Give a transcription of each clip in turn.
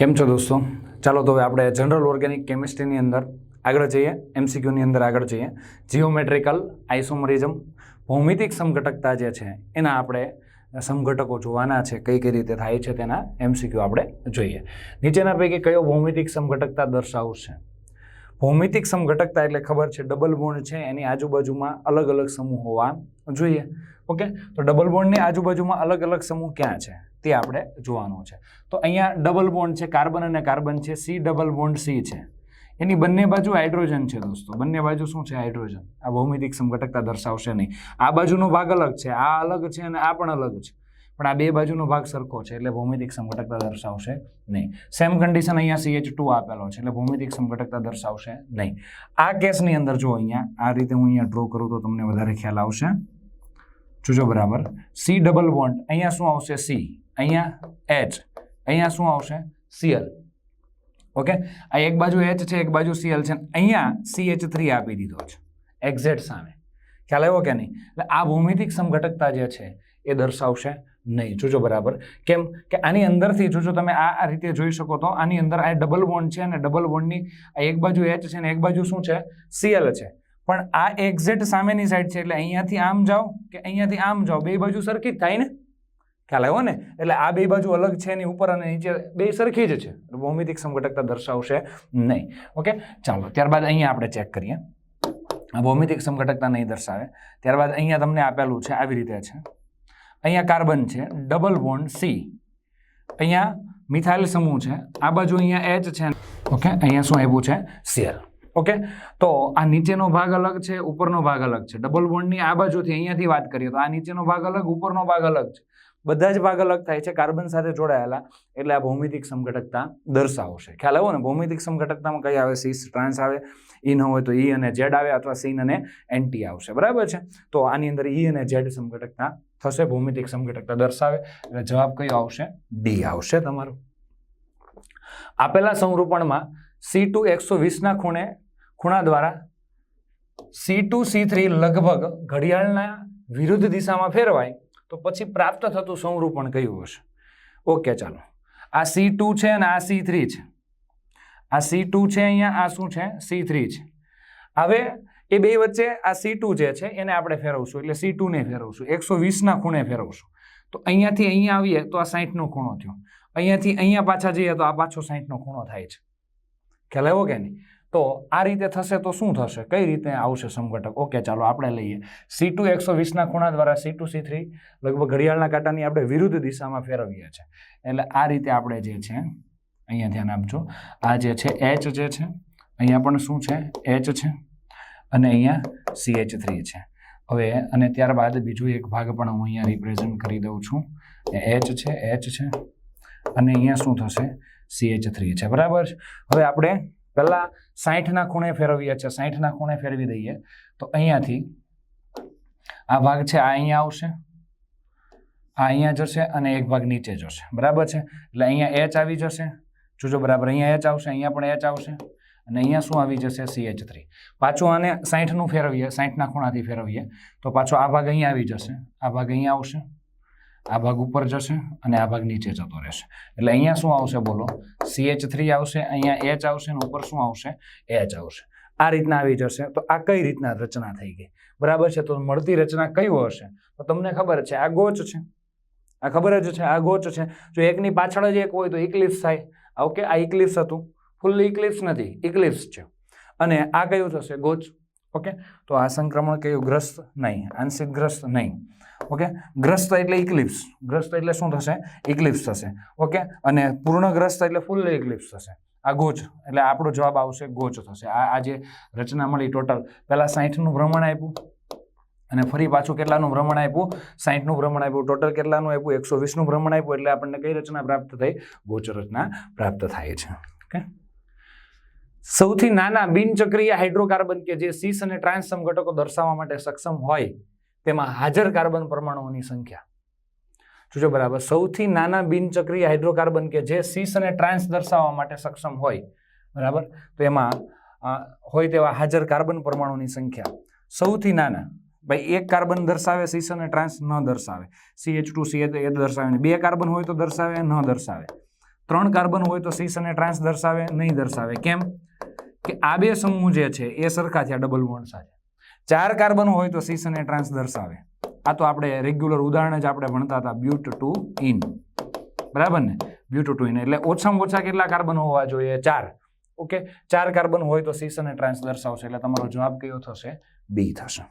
કેમ છો દોસ્તો? ચાલો તો હવે આપણે જનરલ ઓર્ગેનિક કેમિસ્ટ્રીની અંદર આગળ જઈએ એમસીક્યુની અંદર આગળ જઈએ. જીઓમેટ્રિકલ આઇસોમરિઝમ ભૌમિતિક સમઘટકતા જે છે, એના આપણે સમઘટકો જોવાના છે, કઈ કઈ રીતે થાય છે તેના એમસીક્યુ આપણે જોઈએ. નીચેના પૈકી કયો ભૌમિતિક સમઘટકતા દર્શાવશે? ભૌમિતિક સમઘટકતા એટલે ખબર છે ડબલ બોન્ડ છે, એની આજુબાજુમાં અલગ અલગ સમૂહ હોવા જોઈએ. ઓકે? તો ડબલ બોન્ડની આજુબાજુમાં અલગ અલગ સમૂહ ક્યાં છે? તે આપણે જોવાનું છે. તો અહીંયા ડબલ બોન્ડ છે કાર્બન અને કાર્બન છે સી ડબલ બોન્ડ સી છે. એની બંને બાજુ હાઇડ્રોજન છે દોસ્તો. બંને બાજુ શું છે? હાઇડ્રોજન આ ભૌમિતિક સમઘટકતા દર્શાવશે નહીં. આ બાજુનો ભાગ અલગ છે, આ અલગ છે અને આ પણ અલગ છે. પણ આ બે બાજુનો ભાગ સરખો છે એટલે ભૌમિતિક સમઘટકતા દર્શાવશે નહીં. સેમ કન્ડિશન અહીંયા સીએચ ટુ આપેલો છે એટલે ભૌમિતિક સમઘટકતા દર્શાવશે નહીં. આ કેસની અંદર જો અહીંયા આ રીતે હું અહીંયા ડ્રો કરું તો તમને વધારે ખ્યાલ આવશે. જોજો બરાબર. સી ડબલ બોન્ડ અહીંયા શું આવશે? સી અહીંયા એચ અહીંયા શું આવશે? સીએલ ઓકે આ એક બાજુ એચ છે, એક બાજુ સીએલ છે. અહીંયા સીએચ થ્રી આપી દીધો છે. એક્ઝેક્ટ સામે. ખ્યાલ આવ્યો કે નહીં? એટલે આ ભૌમિતિક સમઘટકતા જે છે, એ દર્શાવશે નહીં. જોજો બરાબર. કેમ કે આની અંદરથી જોજો તમે આ આ રીતે જોઈ શકો તો આની અંદર આ ડબલ બોન્ડ છે અને ડબલ બોન્ડની આ એક બાજુ એચ છે અને એક બાજુ શું છે? સીએલ છે. પણ આ એક્ઝેક્ટ સામેની સાઈડ છે, એટલે અહીંયાથી આમ જાઓ કે અહીંયાથી આમ જાઓ. બે બાજુ સરખી જ થાય ને? ખ્યાલ આવ્યો ને? એટલે આ બે બાજુ અલગ છે એની ઉપર અને નીચે બે સરખી જ છે. ભૌમિતિક સમઘટકતા દર્શાવશે નહીં. ઓકે? ચાલો, ત્યારબાદ અહીંયા આપણે ચેક કરીએ. ભૌમિતિક સમઘટકતા નહીં દર્શાવે. ત્યારબાદ અહીંયા તમને આપેલું છે, આવી રીતે છે. અહીંયા કાર્બન છે, ડબલ બોન્ડ સી અહીંયા મિથાઇલ સમૂહ છે. આ બાજુ અહીંયા એચ છે. ઓકે? અહીંયા શું આવ્યું છે? Cl okay? તો આ નીચેનો ભાગ અલગ છે, ઉપરનો ભાગ અલગ છે. ડબલ બોન્ડની આ બાજુથી અહીંયાથી વાત કરીએ તો આ નીચેનો ભાગ અલગ, ઉપરનો ભાગ અલગ છે. બધા જ ભાગ અલગ થાય છે, કાર્બન સાથે જોડાયેલા. એટલે આ ભૌમિતિક સમઘટકતા દર્શાવશે ખ્યાલ આવો ને? ભૌમિતિક સમઘટકતામાં કઈ આવે? સીસ, ટ્રાન્સ આવે. ઈ ન હોય તો ઈ અને ઝેડ આવે અથવા સીન અને એન્ટી આવશે. બરાબર છે? તો આની અંદર ઈ અને ઝેડ સમઘટકતા થશે, ભૌમિતિક સમઘટકતા દર્શાવે. એટલે જવાબ કયો આવશે? ડી આવશે તમારો. આપેલા સંરૂપણમાં સી ટુ એકસો વીસના ખૂણે, ખૂણા દ્વારા સી ટુ સી થ્રી લગભગ ઘડિયાળના વિરુદ્ધ દિશામાં ફેરવાય. તો પછી પ્રાપ્ત થતું સંરૂપણ કયું હશે? ઓકે, ચાલો. આ સી છે અને આ સી થ્રી છે. આ સી છે અહીંયા, આ શું છે? સી થ્રી છે. હવે એ બે વચ્ચે આ સી જે છે, એને આપણે ફેરવશું. એટલે સી ટુને ફેરવશું. એકસો વીસના ખૂણે ફેરવશું. તો અહીંયાથી અહીંયા આવીએ તો આ સાહીઠનો ખૂણો થયો. અહીંયાથી અહીંયા પાછા જઈએ તો આ પાછો સાહીઠનો ખૂણો થાય છે. ખ્યાલ આવ્યો કે નહીં? તો આ રીતે થશે તો શું થશે? કઈ રીતે આવશે સમઘટક? ઓકે, ચાલો આપણે લઈએ. સી ટુ એકસો વીસના ખૂણા દ્વારા સી ટુ સી થ્રી લગભગ ઘડિયાળના કાંટાની આપણે વિરુદ્ધ દિશામાં ફેરવીએ છીએ. એટલે આ રીતે આપણે જે છે, અહીંયા ધ્યાન આપજો, આ જે છે એચ જે છે, અહીંયા પણ શું છે? એચ છે અને અહીંયા સી એચ થ્રી છે. હવે, અને ત્યારબાદ બીજો એક ભાગ પણ હું અહીંયા રિપ્રેઝન્ટ કરી દઉં છું. એચ છે એચ છે અને અહીંયા શું થશે? સી એચ થ્રી છે. બરાબર? હવે આપણે પહેલાં સાહીઠના ખૂણે ફેરવીએ છીએ સાહીઠના ખૂણે ફેરવી દઈએ. તો અહીંયાથી આ ભાગ છે, આ અહીંયા આવશે, આ અહીંયા જશે અને એક ભાગ નીચે જશે. બરાબર છે? એટલે અહીંયા એચ આવી જશે. જોજો, બરાબર, અહીંયા એચ આવશે, અહીંયા પણ એચ આવશે અને અહીંયા શું આવી જશે? સી એચ થ્રી પાછું આને સાહીઠનું ફેરવીએ સાહીઠના ખૂણાથી ફેરવીએ, તો પાછો આ ભાગ અહીંયા આવી જશે, આ ભાગ અહીંયા આવશે. આ ભાગ ઉપર જશે અને આ ભાગ નીચે જતો રહેશે. એટલે અહીંયા શું આવશે બોલો? સી એચ થ્રી આવશે, અહીંયા એચ આવશે અને ઉપર શું આવશે? એચ આવશે. આ રીતના આવી જશે. તો આ કઈ રીતના રચના થઈ ગઈ? બરાબર છે? તો મળતી રચના કયું હશે? તો તમને ખબર છે, આ ગોચ છે. આ ખબર જ છે, આ ગોચ છે. જો એકની પાછળ જ એક હોય તો ઇક્લિપ્સ થાય. ઓકે, આ ઇક્લિપ્સ હતું. ફૂલ્લી ઇક્લિપ્સ નથી ઇક્લિપ્સ છે. અને આ કયું થશે? ગોચ. ઓકે? તો આ સંક્રમણ કયું? ગ્રસ્ત નહીં, આંશિક ગ્રસ્ત નહીં. ઓકે? ગ્રસ્ત એટલે ઇક્લિપ્સ ગ્રસ્ત એટલે શું થશે? ઇક્લિપ્સ થશે. ઓકે? અને પૂર્ણગ્રસ્ત એટલે ફૂલ ઇક્લિપ્સ થશે. આ ગોચ. એટલે આપણો જવાબ આવશે ગોચ થશે. આ આ જે રચના મળી ટોટલ પહેલાં સાહીઠનું ભ્રમણ આપ્યું. અને ફરી પાછું કેટલાનું ભ્રમણ આપ્યું? સાહીઠનું ભ્રમણ આપ્યું. ટોટલ કેટલાનું આપ્યું? એકસો વીસનું ભ્રમણ આપ્યું. એટલે આપણને કઈ રચના પ્રાપ્ત થઈ? ગોચ રચના પ્રાપ્ત થાય છે. ઓકે? સૌથી નાના બિનચક્રીય હાઇડ્રોકાર્બન કે જે સીસ અને ટ્રાન્સમ ઘટકો દર્શાવવા માટે સક્ષમ હોય તેમાં હાજર કાર્બન પરમાણુઓની સંખ્યા. જોજો બરાબર, સૌથી નાના બિનચક્રીય હાઇડ્રોકાર્બન કે જે સીસ અને ટ્રાન્સ દર્શાવવા માટે સક્ષમ હોય, બરાબર? તો એમાં હોય તેવા હાજર કાર્બન પરમાણુની સંખ્યા. સૌથી નાના, ભાઈ એક કાર્બન દર્શાવે સીસ અને ટ્રાન્સ ન દર્શાવે. સી એચ ટુ સી એ દર્શાવે. બે કાર્બન હોય તો દર્શાવે, ન દર્શાવે. ત્રણ કાર્બન હોય તો સીસ અને ટ્રાન્સ દર્શાવે, નહીં દર્શાવે. કેમ? કે આ બે સમૂહ જે છે, એ સરખા થયા, ડબલ બોન્ડ સાથે. ચાર કાર્બન હોય તો સીસ અને ટ્રાન્સ દર્શાવે. આ તો આપણે રેગ્યુલર ઉદાહરણ જ આપણે ભણતા હતા બ્યુટ ટુ ઇન બરાબર ને? બ્યુટ ટુ ઇન એટલે ઓછામાં ઓછા કેટલા કાર્બન હોવા જોઈએ? ચાર. ઓકે? ચાર કાર્બન હોય તો સીસ અને ટ્રાન્સ દર્શાવશે. એટલે તમારો જવાબ કયો થશે? બી થશે.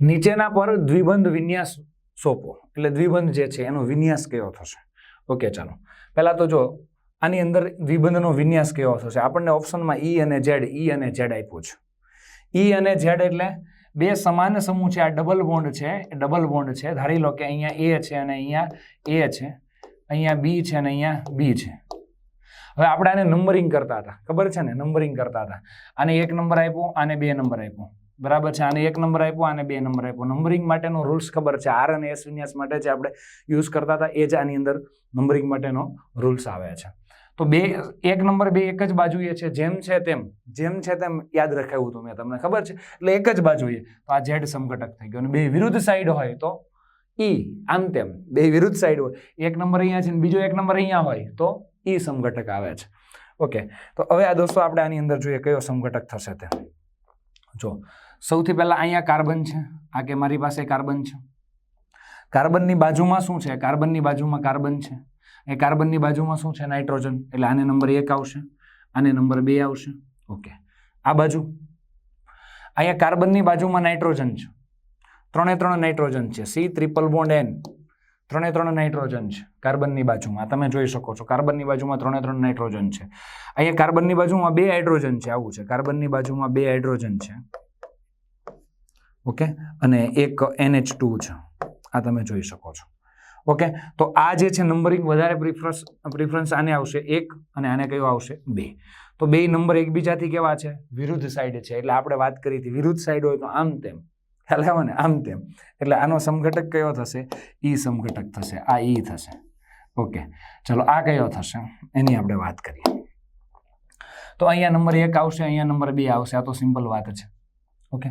નીચેના પર દ્વિબંધ વિન્યાસ સોંપો. એટલે દ્વિબંધ જે છે, એનો વિન્યાસ કયો થશે? ઓકે, ચાલો. પહેલા તો જો, આની અંદર દ્વિબંધનો વિન્યાસ કેવો થશે? આપણને ઓપ્શનમાં ઈ અને ઝેડ ઈ અને ઝેડ આપ્યું છે. ઈ અને ઝેડ એટલે બે સમાન સમૂહ છે. આ ડબલ બોન્ડ છે. ડબલ બોન્ડ છે. ધારી લો કે અહીંયા એ છે અને અહીંયા એ છે. અહીંયા બી છે અને અહીંયા બી છે. હવે આપણે આને નંબરિંગ કરતા હતા. ખબર છે ને? નંબરિંગ કરતા હતા. આને એક નંબર આપ્યો, આને બે નંબર આપ્યો. બરાબર છે? આને એક નંબર આપ્યો, આને બે નંબર આપ્યો. નંબરિંગ માટેનો રૂલ્સ ખબર છે. આર અને એસ વિન્યાસ માટે જે આપણે યુઝ કરતા હતા, એ જ આની અંદર નંબરિંગ માટેનો રૂલ્સ આવે છે. તો બે, એક નંબર બે એક જ બાજુએ છે, જેમ છે તેમ, જેમ છે તેમ યાદ રખાયું હતું મેં તમને ખબર છે? એટલે એક જ બાજુએ તો આ ઝેડ સમઘટક થઈ ગયો. અને બે વિરુદ્ધ સાઈડ હોય તો ઈ આમ તેમ બે વિરુદ્ધ સાઈડ હોય. એક નંબર અહીંયા છે ને બીજો એક નંબર અહીંયા હોય તો ઈ સમઘટક આવે છે. ઓકે તો હવે આ દોસ્તો આપણે આની અંદર જોઈએ કયો સમઘટક થશે તે. જો, સૌથી પહેલાં અહીંયા કાર્બન છે. આ કે મારી પાસે કાર્બન છે? કાર્બનની બાજુમાં શું છે? કાર્બનની બાજુમાં કાર્બન છે. એ કાર્બનની બાજુમાં શું છે? નાઇટ્રોજન. એટલે આને નંબર એક આવશે, આને નંબર બે આવશે. ઓકે. આ બાજુ. અહીંયા કાર્બનની બાજુમાં નાઇટ્રોજન છે. ત્રણે ત્રણ નાઇટ્રોજન છે. C triple bond N. ત્રણે ત્રણ નાઇટ્રોજન છે કાર્બનની બાજુમાં. તમે જોઈ શકો છો. કાર્બનની બાજુમાં ત્રણે ત્રણ નાઇટ્રોજન છે. અહીંયા કાર્બનની બાજુમાં બે હાઇડ્રોજન છે. આવું છે. કાર્બનની બાજુમાં બે હાઇડ્રોજન છે. ઓકે? અને એક એનએચ ટુ છે. આ તમે જોઈ શકો છો. ઓકે? તો આ જે છે નંબરિંગ વધારે પ્રિફરન્સ પ્રિફરન્સ આને આવશે એક અને આને કયો આવશે બે. તો બે નંબર એકબીજાથી કેવા છે? વિરુદ્ધ સાઈડ છે. એટલે આપણે વાત કરી હતી વિરુદ્ધ સાઈડ હોય તો આમ તેમ. ખ્યાલ ને? આમ તેમ. એટલે આનો સમઘટક કયો થશે? ઈ સમઘટક થશે. આ ઈ થશે. ઓકે. ચલો, આ કયો થશે? એની આપણે વાત કરીએ. તો અહીંયા નંબર એક આવશે, અહીંયા નંબર બે આવશે. આ તો સિમ્પલ વાત છે. ઓકે?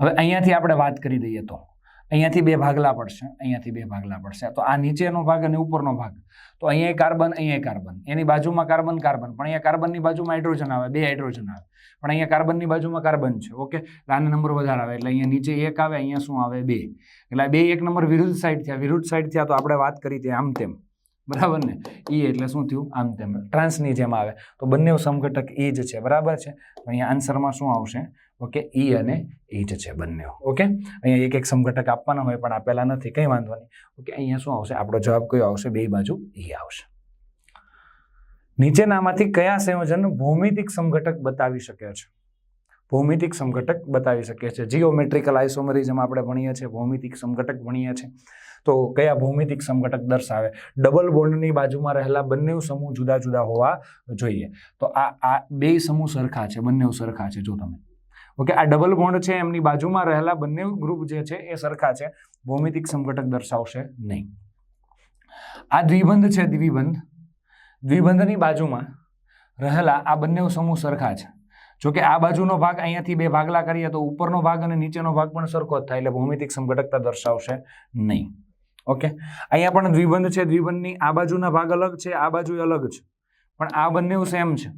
હવે અહીંયાથી આપણે વાત કરી દઈએ તો. અહીંયાથી બે ભાગલા પડશે, અહીંયાથી બે ભાગલા પડશે. તો આ નીચેનો ભાગ અને ઉપરનો ભાગ. તો અહીંયા કાર્બન અહીંયા કાર્બન. એની બાજુમાં કાર્બન કાર્બન. પણ અહીંયા કાર્બનની બાજુમાં હાઇડ્રોજન આવે, બે હાઇડ્રોજન આવે. પણ અહીંયા કાર્બનની બાજુમાં કાર્બન છે, ઓકે? એટલે નંબર વધારે આવે. એટલે અહીંયા નીચે એક આવે, અહીંયા શું આવે? બે. એટલે બે એક નંબર વિરુદ્ધ સાઈડ થયા. વિરુદ્ધ સાઈડ થયા તો આપણે વાત કરી હતી આમ તેમ. બરાબર ને? ઈ એટલે શું થયું? આમ તેમ. ટ્રાન્સની જેમ આવે. તો બંને સમઘટક એ જ છે. બરાબર છે? અહીંયા આન્સરમાં શું આવશે? ઓકે ઈ અને ઈ જ છે બંને ઓકે? અહીંયા એક એક સમઘટક આપવાના હોય પણ આપેલા નથી. કંઈ વાંધો નહીં. ઓકે, અહીંયા શું આવશે? આપણો જવાબ કયો આવશે? બે બાજુ ઈ આવશે. નીચેનામાંથી કયા સંયોજન ભૌમિતિક સમઘટક બતાવી શકે છે? ભૌમિતિક સમઘટક બતાવી શકે છે. જીઓમેટ્રિકલ આઇસોમરિઝમ આપણે ભણીએ છીએ. ભૌમિતિક સમઘટક ભણીએ છીએ. તો કયા ભૌમિતિક સમઘટક દર્શાવે? ડબલ બોન્ડની બાજુમાં રહેલા બંને સમૂહ જુદા જુદા હોવા જોઈએ. તો આ આ બે સમૂહ સરખા છે બંને સરખા છે, જો તમે. ઓકે આ ડબલ બોન્ડ છે, એમની બાજુમાં રહેલા બંને ગ્રુપ જે છે, એ સરખા છે. ભૌમિતિક સમઘટક દર્શાવશે નહીં. આ દ્વિબંધ છે, દ્વિબંધ. દ્વિબંધની બાજુમાં રહેલા આ બંને સમૂહ સરખા છે. જો કે આ બાજુનો ભાગ અહીંયાથી બે ભાગલા કરીએ તો ઉપરનો ભાગ અને નીચેનો ભાગ પણ સરખો જ થાય, એટલે ભૌમિતિક સમઘટકતા દર્શાવશે નહીં. ઓકે? અહીંયા પણ દ્વિબંધ છે. દ્વિબંધની આ બાજુના ભાગ અલગ છે, આ બાજુ અલગ છે. પણ આ બંને સેમ છે.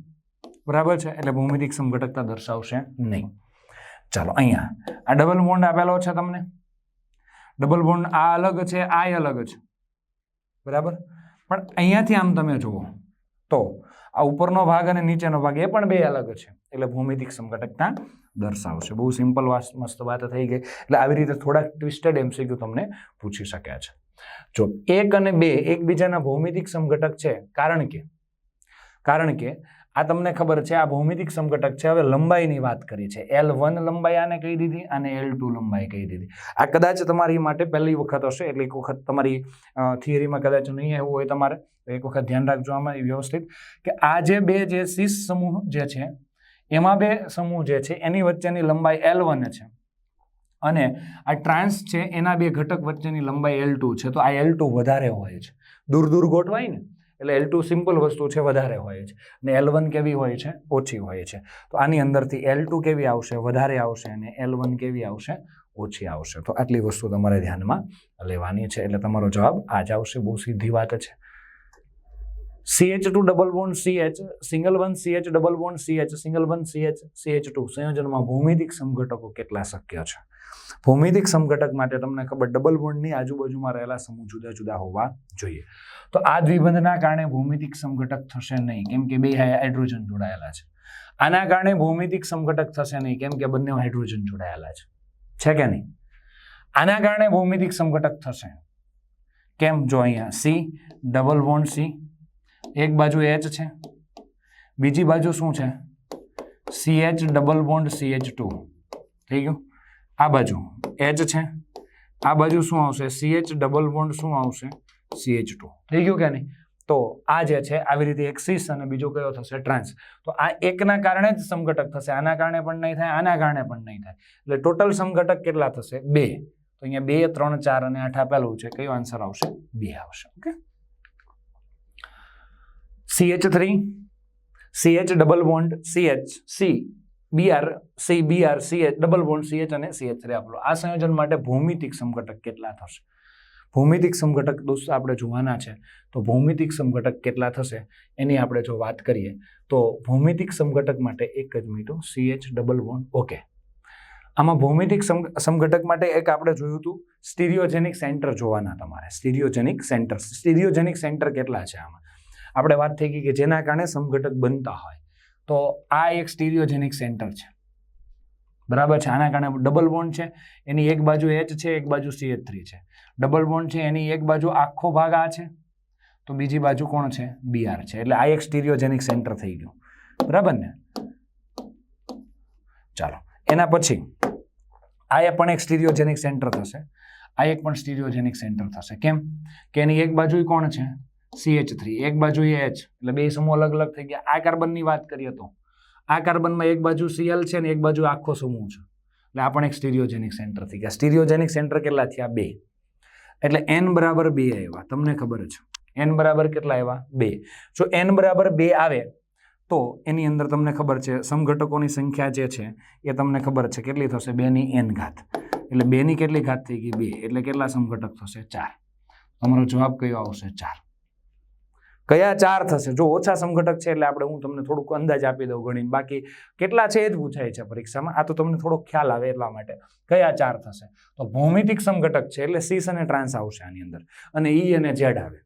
બરાબર છે? એટલે ભૌમિતિક સમઘટકતા દર્શાવશે નહીં. ચાલો, અહીંયા. આ ડબલ બોન્ડ આપેલો છે તમને? ડબલ બોન્ડ આ અલગ છે, આ અલગ છે. બરાબર? પણ અહીંયાથી આમ તમે જુઓ તો આ ઉપરનો ભાગ અને નીચેનો ભાગ એ પણ બે અલગ છે. એટલે ભૌમિતિક સમઘટકતા દર્શાવશે. બહુ સિમ્પલ વાત, મસ્ત વાત થઈ ગઈ. એટલે આવી રીતે થોડાક ટ્વિસ્ટેડ એમસીક્યુ તમને પૂછી શક્યા છે. જો એક અને બે એકબીજાના ભૌમિતિક સમઘટક છે, કારણ કે કારણ કે આ તમને ખબર છે, આ ભૌમિતિક સમઘટક છે. હવે લંબાઈની વાત કરી છે. એલ વન લંબાઈ આને કહી દીધી અને એલ ટુ લંબાઈ કહી દીધી. આ કદાચ તમારી માટે પહેલી વખત હશે, એટલે એક વખત તમારી થિયરીમાં કદાચ નહીં એવું હોય તમારે, તો એક વખત ધ્યાન રાખજો આમાં વ્યવસ્થિત, કે આ જે બે જે શીશ સમૂહ જે છે, એમાં બે સમૂહ જે છે, એની વચ્ચેની લંબાઈ એલ વન છે. અને આ ટ્રાન્સ છે, એના બે ઘટક વચ્ચેની લંબાઈ એલ ટુ છે. તો આ એલ ટુ વધારે હોય છે. દૂર દૂર ગોઠવાય ને એટલે એલ ટુ સિમ્પલ વસ્તુ છે, વધારે હોય છે. ને એલ વન કેવી હોય છે? ઓછી હોય છે. તો આની અંદરથી એલ ટુ કેવી આવશે? વધારે આવશે અને એલ વન કેવી આવશે? ઓછી આવશે. તો આટલી વસ્તુ તમારે ધ્યાનમાં લેવાની છે. એટલે તમારો જવાબ આ જ આવશે. બહુ સીધી વાત છે. CH2 double bond H single one CH double bond H single one CH CH two સંયોજનમાં ભૌમિતિક સમઘટકો કેટલા શક્ય છે? ભૌમિતિક સમઘટક માટે તમને ખબર ડબલ બોન્ડની આજુબાજુમાં રહેલા સમૂહ જુદા જુદા હોવા જોઈએ. તો આ દ્વિબંધના કારણે ભૌમિતિક સમઘટક થશે નહીં. કેમ કે બે હાઇડ્રોજન જોડાયેલા છે. આના કારણે ભૌમિતિક સમઘટક થશે નહીં. કેમ કે બંને હાઇડ્રોજન જોડાયેલા છે. છે કે નહીં? આના કારણે ભૌમિતિક સમઘટક થશે. કેમ? જો અહીંયા સી ડબલ બોન્ડ સી એક બાજુ એચ છે. બીજી બાજુ શું છે? C H double bond C H two થઈ ગયું? આ બાજુ એચ છે. આ બાજુ શું આવશે? સી એચ ડબલ બોન્ડ શું આવશે? સી એચ ટુ થઈ ગયું કે નહીં? તો આ જે છે, આવી રીતે એક સીસ અને બીજો કયો થશે? ટ્રાન્સ તો આ એકના કારણે જ સમઘટક થશે. આના કારણે પણ નહીં થાય, આના કારણે પણ નહીં થાય. એટલે ટોટલ સમઘટક કેટલા થશે? બે. તો અહીંયા બે, ત્રણ, ચાર અને આઠ આપેલું છે. કયો આન્સર આવશે? બે આવશે. Okay CH3 CH double bond CH C BR C BR CH double bond CH અને સીએચ થ્રી આપણું આ સંયોજન માટે ભૌમિતિક સમઘટક કેટલા થશે? ભૌમિતિક સમઘટક દોસ્તો આપણે જોવાના છે. તો ભૌમિતિક સમઘટક કેટલા થશે? એની આપણે જો વાત કરીએ, તો ભૌમિતિક સમઘટક માટે એક જ મિનિટો સીએચ ડબલ બોન્ડ ઓકે આમાં ભૌમિતિક સમ, સમઘટક માટે એક આપણે જોયું હતું, સ્ટીરિયોજેનિક સેન્ટર જોવાના તમારે. સ્ટીરિયોજેનિક સેન્ટર. સ્ટીરિયોજેનિક સેન્ટર કેટલા છે આમાં? આપણે વાત થઈ ગઈ કે જેના કારણે સમઘટક બનતા હોય. તો આ એક સ્ટીરિયોજેનિક સેન્ટર છે. બરાબર છે? આના કારણે ડબલ બોન્ડ છે. એની એક બાજુ એચ છે, એક બાજુ સી થ્રી છે. ડબલ બોન્ડ છે, એની એક બાજુ આખો ભાગ આ છે. તો બીજી બાજુ કોણ છે? બીઆર છે. એટલે આ એક સ્ટીરિયોજેનિક સેન્ટર થઈ ગયું. બરાબર ને? ચાલો. એના પછી આ એ પણ એક સ્ટીરિયોજેનિક સેન્ટર થશે. આ એક પણ સ્ટીરિયોજેનિક સેન્ટર થશે. કેમ? કે એની એક બાજુ કોણ છે? CH3 થ્રી એક બાજુ એ એચ એટલે બે સમૂહ અલગ અલગ થઈ ગયા. આ કાર્બનની વાત કરીએ તો, આ કાર્બનમાં એક બાજુ સીએલ છે ને એક બાજુ આખો સમૂહ છે. એટલે આ પણ એક સ્ટીરિયોજેનિક સેન્ટર થઈ ગયા. સ્ટીરિયોજેનિક સેન્ટર કેટલા થયા? બે. એટલે એન બરાબર બે આવ્યા. તમને ખબર છે. એન બરાબર કેટલા આવ્યા? બે. જો એન બરાબર બે આવે, તો એની અંદર તમને ખબર છે, સમઘટકોની સંખ્યા જે છે, એ તમને ખબર છે કેટલી થશે? બેની એન ઘાત. એટલે બેની કેટલી ઘાત થઈ ગઈ? બે. એટલે કેટલા સમઘટક થશે? ચાર. તમારો જવાબ કયો આવશે? ચાર. કયા ચાર થશે? જો ઓછા સંઘટક છે એટલે આપણે હું તમને થોડુંક અંદાજ આપી દઉં ગણીને. બાકી કેટલા છે એ જ પૂછાય છે પરીક્ષામાં. આ તો તમને થોડોક ખ્યાલ આવે એટલા માટે. કયા ચાર થશે? તો ભૌમિતિક સંઘટક છે એટલે સીસ અને ટ્રાન્સ આવશે આની અંદર. અને ઈ અને ઝેડ આવે.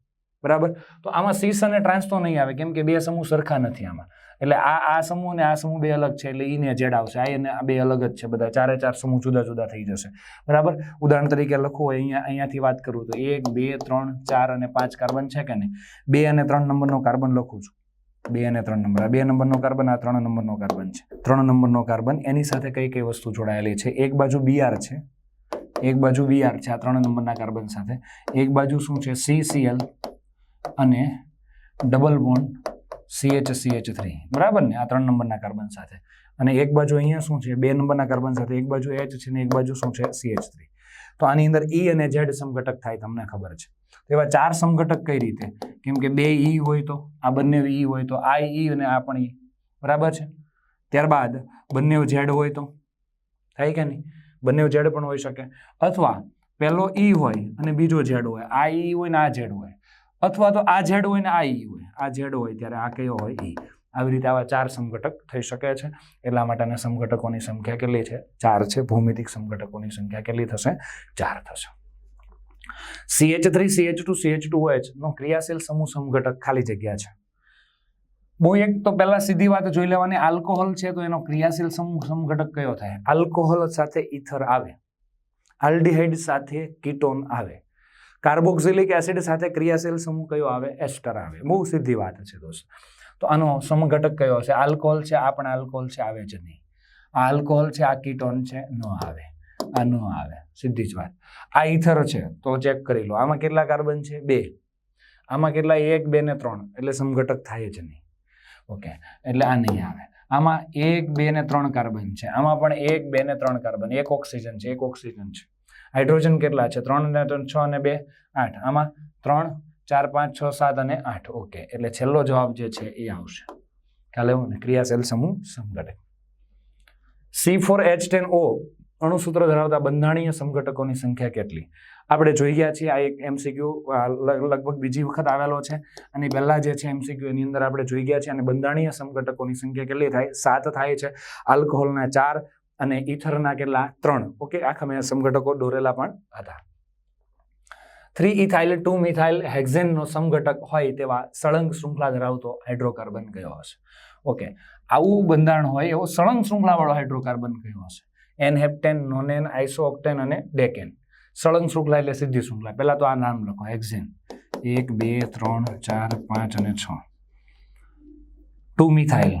બરાબર? તો આમાં સીસ અને ટ્રાન્સ તો નહીં આવે. કેમ કે બે સમૂહ સરખા નથી આમાં. એટલે આ આ સમૂહ ને આ સમૂહ બે અલગ છે, એટલે ઈ ને ઝેડ આવશે આ અને આ બે અલગ જ છે બધા. ચારે ચાર સમૂહ જુદા જુદા થઈ જશે. બરાબર? ઉદાહરણ તરીકે લખવું હોય અહીંયા, અહીંયાથી વાત કરું તો એક, બે, ત્રણ, ચાર અને પાંચ કાર્બન છે કે નહીં? બે અને ત્રણ નંબરનો કાર્બન લખું છું. બે અને ત્રણ નંબર. આ બે નંબરનો કાર્બન, આ ત્રણ નંબરનો કાર્બન છે. ત્રણ નંબરનો કાર્બન એની સાથે કઈ કઈ વસ્તુ જોડાયેલી છે? એક બાજુ બીઆર છે. એક બાજુ બીઆર છે, આ ત્રણ નંબરના કાર્બન સાથે. એક બાજુ શું છે? સીસીએલ અને double bond CH CH three બરાબર ને? આ ત્રણ નંબરના કાર્બન સાથે. અને એક બાજુ અહીંયા શું છે? બે નંબરના કાર્બન સાથે. એક બાજુ એચ છે ને એક બાજુ શું છે? સીએચ થ્રી તો આની અંદર ઈ અને ઝેડ સમઘટક થાય તમને ખબર છે. તો એવા ચાર સમઘટક કઈ રીતે? કેમ કે બે ઈ હોય તો, આ બંને ઈ હોય તો, આ ઈ અને આ પણ ઈ બરાબર છે? ત્યારબાદ બંને ઝેડ હોય તો, થાય કે નહીં? બંને ઝેડ પણ હોઈ શકે. અથવા પહેલો ઈ હોય અને બીજો ઝેડ હોય. આ ઈ હોય ને આ ઝેડ હોય. અથવા તો આ ઝેડ હોય ને આ ઈ હોય. આ ઝેડ હોય ત્યારે આ કયો હોય? ઈ. આવી રીતે આવા ચાર સમઘટક થઈ શકે છે. એટલા માટેના સમઘટકોની સંખ્યા કેટલી છે? ચાર છે. ભૌમિતિક સમઘટકોની સંખ્યા કેટલી થશે? ચાર થશે. CH three CH two CH two નો ક્રિયાશીલ સમૂહ સમઘટક ખાલી જગ્યા છે. બહુ એક તો પહેલા સીધી વાત જોઈ લેવાની. આલ્કોહોલ છે તો એનો ક્રિયાશીલ સમૂહ સમઘટક કયો થાય? આલ્કોહોલ સાથે ઇથર આવે. આલ્ડીહાઇડ સાથે કીટોન આવે. કાર્બોક્સિલિક એસિડ સાથે ક્રિયાશીલ સમૂહ કયો આવે? એસ્ટર આવે. બહુ સીધી વાત છે દોસ્ત. તો આનો સમઘટક કયો હશે? આલ્કોહોલ છે? આ પણ આલ્કોહોલ છે? આવે જ નહીં. આ આલ્કોહોલ છે? આ કીટોન છે? ન આવે. આ ન આવે. સીધી જ વાત. આ ઇથર છે? તો ચેક કરી લો. આમાં કેટલા કાર્બન છે? બે. આમાં કેટલા? એક, બે ને ત્રણ. એટલે સમઘટક થાય જ નહીં. ઓકે એટલે આ નહીં આવે. આમાં એક, બે ને ત્રણ કાર્બન છે. આમાં પણ એક, બે ને ત્રણ કાર્બન. એક ઓક્સિજન છે? એક ઓક્સિજન છે. હાઇડ્રોજન કેટલા છે? ત્રણ છ અને બે, આઠ. આમાં ત્રણ, ચાર, પાંચ, છ, સાત અને આઠ. ઓકે. એટલે છેલ્લો જવાબ જે છે એ આવશે. ખ્યાલ એવું ને? ક્રિયાશીલ સમૂહ સમઘટક C four H ten O અણુસૂત્ર ધરાવતા બંધારણીય સમઘટકોની સંખ્યા કેટલી? આપણે જોઈ ગયા છીએ, આ એક એમસીક્યુ લગભગ બીજી વખત આવેલો છે. અને પહેલાં જે છે એમસીક્યુ એની અંદર આપણે જોઈ ગયા છીએ અને બંધારણીય સમઘટકોની સંખ્યા કેટલી થાય? સાત થાય છે. આલ્કોહોલના ચાર અને ઇથરના કેટલા ત્રણ. ઓકે, આખા મેં સમઘટકો દોરેલા પણ હતા. થ્રી ઇથાઇલ ટુ મિથાઇલ હેક્ઝેનનો સમઘટક હોય તેવા સળંગ શૃંખલા ધરાવતો હાઇડ્રોકાર્બન કયો હશે? ઓકે, આવું બંધારણ હોય એવો સળંગ શૃંખલાવાળો હાઇડ્રોકાર્બન કયો હશે? એન હેપ્ટેન નોનેન આઇસોઓક્ટેન અને ડેકેન સળંગ શૃંખલા એટલે સીધી શૃંખલા. પહેલાં તો આ નામ લખો હેક્ઝેન એક, બે, ત્રણ, ચાર, પાંચ અને છ. Two methyl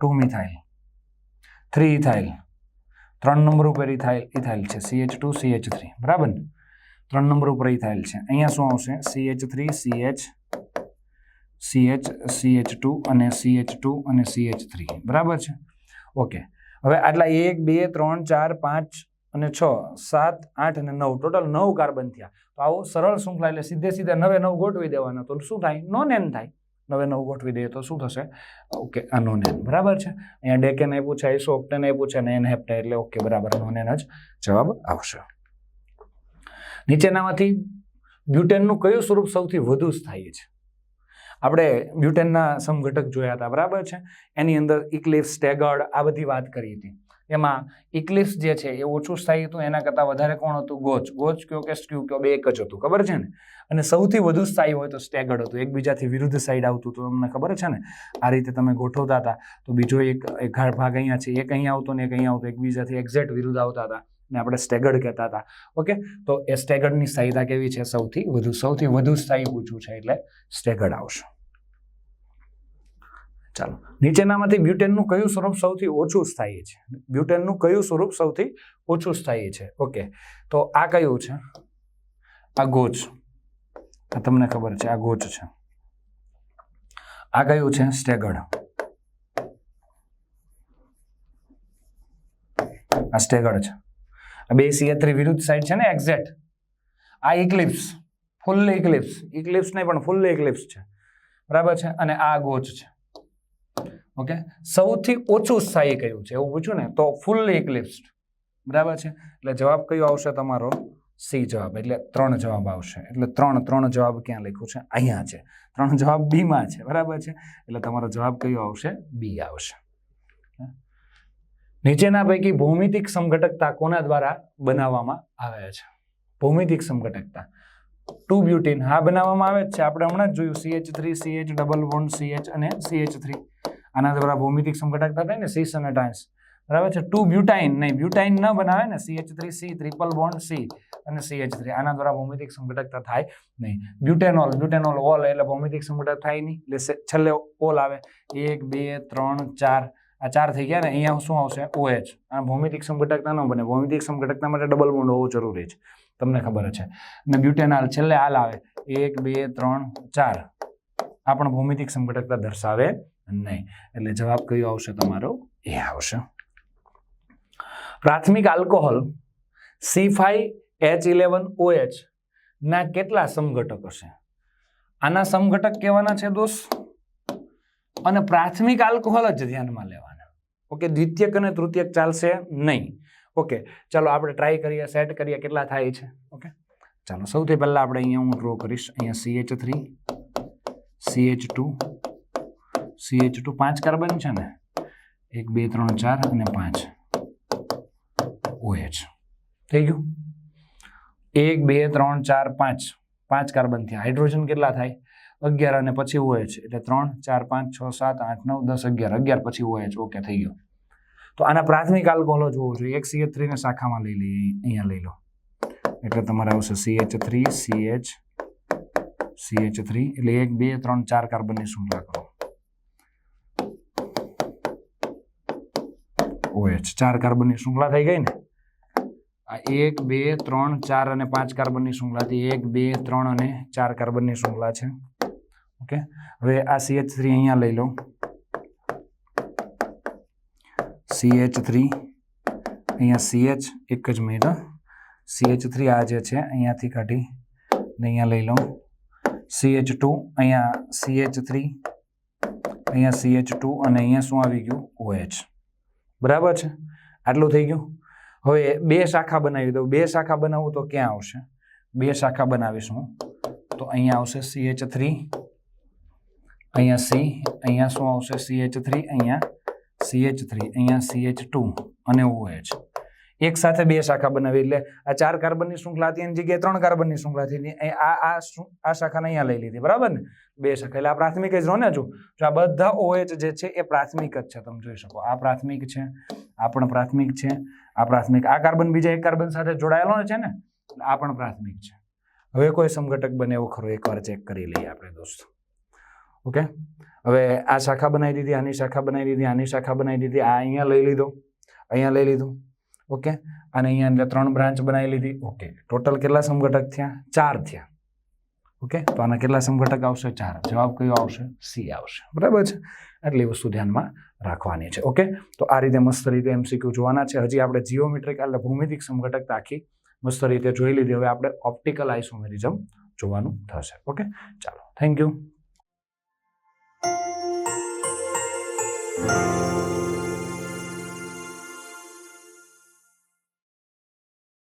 two methyl three ethyl ત્રણ નંબર ઉપર ઇથાઇલ ઇથાઇલ છે. સીએચ ટુ સીએચ થ્રી બરાબર ને? ત્રણ નંબર ઉપર ઇથાઇલ છે. અહીંયા શું આવશે? CH three CH CH CH two અને સીએચ ટુ અને સીએચ થ્રી બરાબર છે? ઓકે. હવે આટલા એક, બે, ત્રણ, ચાર, પાંચ અને છ, સાત, આઠ અને નવ. ટોટલ નવ કાર્બન થયા. તો આવો સરળ શૃંખલા એટલે સીધે સીધા નવે, નવ ગોઠવી દેવાના. તો શું થાય? નોન એન થાય. નવે નવ ગોઠવી દઈએ તો શું થશે? ઓકે, આ નોન બરાબર છે? અહીંયા ડેકેન આપ્યું છે આઈસો ઓક્ટેન આપ્યું છે અને એન હેપ્ટા એટલે ઓકે, બરાબર નોન જ જવાબ આવશે. નીચેનામાંથી બ્યુટેનનું કયું સ્વરૂપ સૌથી વધુ સ્થાયી છે? આપણે બ્યુટેનના સમઘટક જોયા હતા, બરાબર છે? એની અંદર ઇક્લિપ્સ સ્ટેગર્ડ આ બધી વાત કરી હતી. એમાં ઇક્લિપ્સ જે છે એ ઓછું સ્થાયી હતું, એના કરતાં વધારે કોણ હતું? ગોચ ગોચ કયો કે સ્ક્યુ કયો? બે એક જ હતું, ખબર છે ને? અને સૌથી વધુ સ્થાયી હોય તો સ્ટેગર્ડ હતું. એકબીજાથી વિરુદ્ધ સાઈડ આવતું હતું. તમને ખબર છે ને? આ રીતે તમે ગોઠવતા હતા. તો બીજો એક ભાગ અહીંયા છે. એક અહીંયા આવતો ને એક અહીંયા આવતો. એકબીજાથી એક્ઝેક્ટ વિરુદ્ધ આવતા હતા. ને આપણે સ્ટેગર્ડ કહેતા હતા. ઓકે? તો એ સ્ટેગર્ડની સ્થાયીતા કેવી છે? સૌથી વધુ સૌથી વધુ સ્થાયી પૂછવું છે એટલે સ્ટેગર્ડ આવશે. ચાલો. નીચેનામાંથી બ્યુટેનનું કયું સ્વરૂપ સૌથી ઓછું સ્થાયી છે? બ્યુટેનનું કયું સ્વરૂપ સૌથી ઓછું સ્થાયી છે? ઓકે. તો આ કયું છે? આ ગોચ. આ તમને ખબર છે, આ ગોચ છે. આ કયું છે? સ્ટેગર્ડ. આ સ્ટેગર્ડ છે. આ બે સીએ થ્રી વિરુદ્ધ સાઈડ છે ને એક્ઝેક્ટ આ ઇક્લિપ્સ ફૂલ ઇક્લિપ્સ ઇક્લિપ્સ નહીં, પણ ફૂલ ઇક્લિપ્સ છે. બરાબર છે? અને આ ગોચ છે. ઓકે? સૌથી ઓછું સ્થાયી કયું છે? એવું પૂછ્યું ને, તો ફૂલ ઇક્લિપ્સ બરાબર છે? એટલે જવાબ કયો આવશે તમારો? સી જવાબ, એટલે ત્રણ જવાબ આવશે. એટલે ત્રણ ત્રણ જવાબ ક્યાં લખ્યું છે? અહીંયા છે. ત્રણ જવાબ બીમાં છે. બરાબર છે? એટલે તમારો જવાબ કયો આવશે? બી આવશે. નીચેના પૈકી ભૌમિતિક સમઘટકતા કોના દ્વારા બનાવવામાં આવે છે? ભૌમિતિક સમઘટકતા. ટુ બ્યુટીન હા બનાવવામાં આવે છે. આપણે હમણાં જ જોયું. CH three CH double one CH અને સીએચ થ્રી આના દ્વારા ભૌમિતિક સમઘટકતા થાય ને સીસ અને ટાઇન્સ બરાબર છે? ટુ બ્યુટાઇન નહીં બ્યુટાઇન ન બનાવે ને CH three C triple bond C અને સીએચ થ્રી આના દ્વારા ભૌમિતિક સંઘટકતા થાય નહીં. બ્યુટેનોલ બ્યુટેનોલ ઓલ એટલે ભૌમિતિક સંઘટક થાય નહીં. એટલે છેલ્લે ઓલ આવે. એક, બે, ત્રણ, ચાર. આ ચાર થઈ ગયા ને, અહીંયા શું આવશે? ઓએચ આ ભૌમિતિક સંઘટકતા ન બને. ભૌમિતિક સંઘટકતા માટે ડબલ બોન્ડ હોવો જરૂરી છે. તમને ખબર છે. અને બ્યુટેનાલ છેલ્લે હાલ આવે. એક, બે, ત્રણ, ચાર. આ પણ ભૌમિતિક સંઘટકતા દર્શાવે નહીં. એટલે જવાબ કયો આવશે તમારો? એ આવશે. પ્રાથમિક alcohol C five H eleven OH ના કેટલા સમઘટક હશે આના સમઘટક કહેવાના છે દોસ્ત? અને પ્રાથમિક આલ્કોહોલ જ ધ્યાનમાં લેવાના. ઓકે, દ્વિતીયક અને તૃતીયક ચાલશે નહીં. ઓકે, ચાલો આપણે ટ્રાય કરીએ સેટ કરીએ, કેટલા થાય છે? ઓકે, ચાલો સૌથી પહેલા આપણે અહીંયા હું ડ્રો કરીશ. અહીંયા CH three CH two CH two પાંચ કાર્બન છે ને? એક, બે, ત્રણ, ચાર અને પાંચ. ઓએચ થઈ ગયું? એક, બે, ત્રણ, ચાર, પાંચ. પાંચ કાર્બન થયા. હાઇડ્રોજન કેટલા થાય? અગિયાર અને પછી ઓએચ એટલે ત્રણ, ચાર, પાંચ, છ, સાત, આઠ, નવ, દસ, અગિયાર. અગિયાર પછી OH ઓકે, થઈ ગયું. તો આના પ્રાથમિક આલ્કોહોલો જોવો જોઈએ. એક સીએચ થ્રીને શાખામાં લઈ લઈએ. અહીંયા લઈ લો. એટલે તમારે આવશે CH three CH CH three એટલે એક, બે, ત્રણ, ચાર કાર્બનની શૃંખલા કરો. ઓએચ ચાર કાર્બનની શૃંખલા થઈ ગઈ ને? આ એક, બે, ત્રણ, ચાર અને પાંચ કાર્બનની શૃંખલાથી એક, બે, ત્રણ અને ચાર કાર્બનની શૃંખલા છે. ઓકે? હવે આ સીએચ થ્રી અહીંયા લઈ લો. સીએચ થ્રી અહીંયા સીએચ એક જ મિનિટ સીએચ થ્રી આ જે છે, અહીંયાથી કાઢી ને અહીંયા લઈ લો. સીએચ ટુ અહીંયા સીએચ થ્રી અહીંયા સીએચ ટુ અને અહીંયા શું આવી ગયું? ઓએચ બરાબર છે? આટલું થઈ ગયું? હવે બે શાખા બનાવી દઉં. બે શાખા બનાવું તો ક્યાં આવશે? બે શાખા બનાવીશ. હું તો અહીંયા આવશે સી એચ થ્રી અહીંયા સી અહીંયા શું આવશે? સી એચ થ્રી અહીંયા સી એચ થ્રી અહીંયા સી એચ ટુ અને ઓ એચ એક સાથે બે શાખા બનાવી, એટલે આ ચાર કાર્બનની શૃંખલા હતી એની જગ્યાએ ત્રણ કાર્બનની શૃંખલા હતી. આ આ આ શાખાને અહીંયા લઈ લીધી, બરાબર ને? બે શાખા, એટલે આ પ્રાથમિક જ ને જો આ બધા ઓએચ જે છે એ પ્રાથમિક જ છે, તમે જોઈ શકો. આ પ્રાથમિક છે, આ પણ પ્રાથમિક છે, આ પ્રાથમિક. આ કાર્બન બીજા એક કાર્બન સાથે જોડાયેલો છે ને? આ પણ પ્રાથમિક છે. હવે કોઈ સમઘટક બને એવો ખરો, એકવાર ચેક કરી લઈએ આપણે, દોસ્તો. ઓકે? હવે આ શાખા બનાવી દીધી, આની શાખા બનાવી દીધી, આની શાખા બનાવી દીધી, આ અહીંયા લઈ લીધો, અહીંયા લઈ લીધું. ઓકે? અને અહીંયા એટલે ત્રણ બ્રાન્ચ બનાવી લીધી. ઓકે. ટોટલ કેટલા સમઘટક થયા? ચાર થયા. ઓકે? તો આના કેટલા સમઘટક આવશે? ચાર. જવાબ કયો આવશે? સી આવશે. બરાબર છે? એટલે એ વસ્તુ ધ્યાનમાં રાખવાની છે. ઓકે? તો આ રીતે મસ્ત રીતે એમસીક્યુ જોવાના છે. હજી આપણે જીઓમેટ્રિક, એટલે ભૌમિતિક સમઘટકતા આખી મસ્ત રીતે જોઈ લીધી. હવે આપણે ઓપ્ટિકલ આઇસોમેરિઝમ જોવાનું થશે. ઓકે? ચાલો. Thank you.